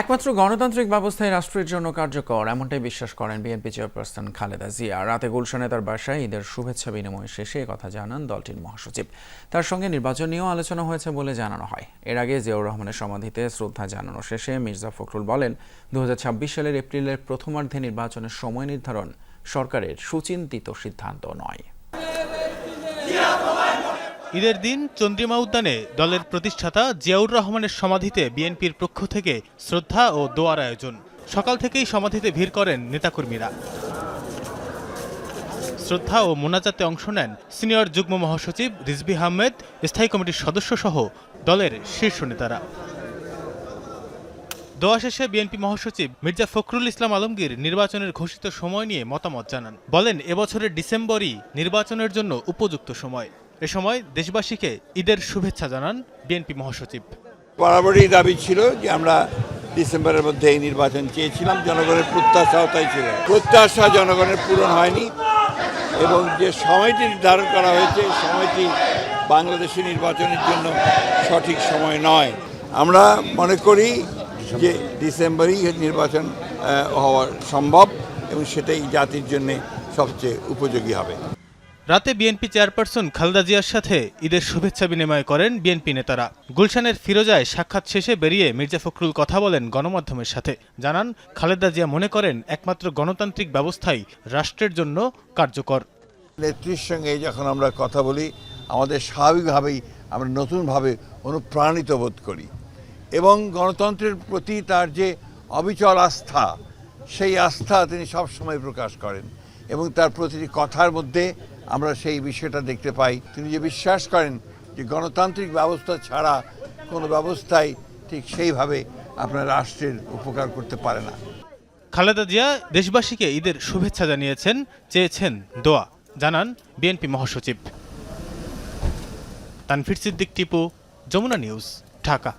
একমাত্র গণতান্ত্রিক ব্যবস্থায় রাষ্ট্রের জন্য কার্যকর, এমনটাই বিশ্বাস করেন বিএনপি চেয়ারপারসন খালেদা জিয়া। রাতে গুলশানে তার বাসায় ঈদের শুভেচ্ছা বিনিময় শেষে কথা জানান দলটির মহাসচিব। তার সঙ্গে নির্বাচন নিয়েও আলোচনা হয়েছে বলে জানানো হয়। এর আগে জিয়াউর রহমানের সমাধিতে শ্রদ্ধা জানানো শেষে মির্জা ফখরুল বলেন দু হাজার ছাব্বিশ সালের এপ্রিলের প্রথমার্ধে নির্বাচনের সময় নির্ধারণ সরকারের সুচিন্তিত সিদ্ধান্ত নয়। ঈদের দিন চন্দ্রিমা উদ্যানে দলের প্রতিষ্ঠাতা জিয়াউর রহমানের সমাধিতে বিএনপির পক্ষ থেকে শ্রদ্ধা ও দোয়ার আয়োজন। সকাল থেকেই সমাধিতে ভিড় করেন নেতাকর্মীরা। শ্রদ্ধা ও মোনাজাতে অংশ নেন সিনিয়র যুগ্ম মহাসচিব রিজভি আহমেদ, স্থায়ী কমিটির সদস্য সহ দলের শীর্ষ নেতারা। দোয়া শেষে বিএনপি মহাসচিব মির্জা ফখরুল ইসলাম আলমগীর নির্বাচনের ঘোষিত সময় নিয়ে মতামত জানান। বলেন, এবছরের ডিসেম্বরই নির্বাচনের জন্য উপযুক্ত সময়। এ সময় দেশবাসীকে ঈদের শুভেচ্ছা জানান বিএনপি মহাসচিব। বরাবরই দাবি ছিল যে আমরা ডিসেম্বরের মধ্যে এই নির্বাচন চেয়েছিলাম, জনগণের প্রত্যাশাও তাই ছিল। প্রত্যাশা জনগণের পূরণ হয়নি এবং যে সময়টি নির্ধারণ করা হয়েছে সময়টি বাংলাদেশের নির্বাচনের জন্য সঠিক সময় নয়। আমরা মনে করি যে ডিসেম্বরেই নির্বাচন হওয়া সম্ভব এবং সেটাই জাতির জন্য সবচেয়ে উপযোগী হবে। রাতে বিএনপি চেয়ারপারসন খালেদা জিয়ার সাথে ঈদের শুভেচ্ছা বিনিময় করেন বিএনপি নেতারা। গুলশানের ফিরোজায় সাক্ষাৎ শেষে বেরিয়ে মির্জা ফখরুল কথা বলেন গণমাধ্যমের সাথে। জানান, খালেদা জিয়া মনে করেন একমাত্র গণতান্ত্রিক ব্যবস্থাই রাষ্ট্রের জন্য কার্যকর। নেত্রীর সঙ্গে যখন আমরা কথা বলি, আমাদের স্বাভাবিকভাবেই আমরা নতুনভাবে অনুপ্রাণিত বোধ করি। এবং গণতন্ত্রের প্রতি তার যে অবিচল আস্থা, সেই আস্থা তিনি সবসময় প্রকাশ করেন। এবং তার প্রতিটি কথার মধ্যে আমরা সেই বিষয়টা দেখতে পাই। তিনি যে বিশ্বাস করেন যে গণতান্ত্রিক ব্যবস্থা ছাড়া কোনো ব্যবস্থাই ঠিক সেইভাবে আপনার রাষ্ট্রের উপকার করতে পারে না। খালেদা জিয়া দেশবাসীকে ঈদের শুভেচ্ছা জানিয়েছেন, চেয়েছেন দোয়া। জানান বিএনপি মহাসচিব। তানফির সিদ্দিক টিপু, যমুনা নিউজ, ঢাকা।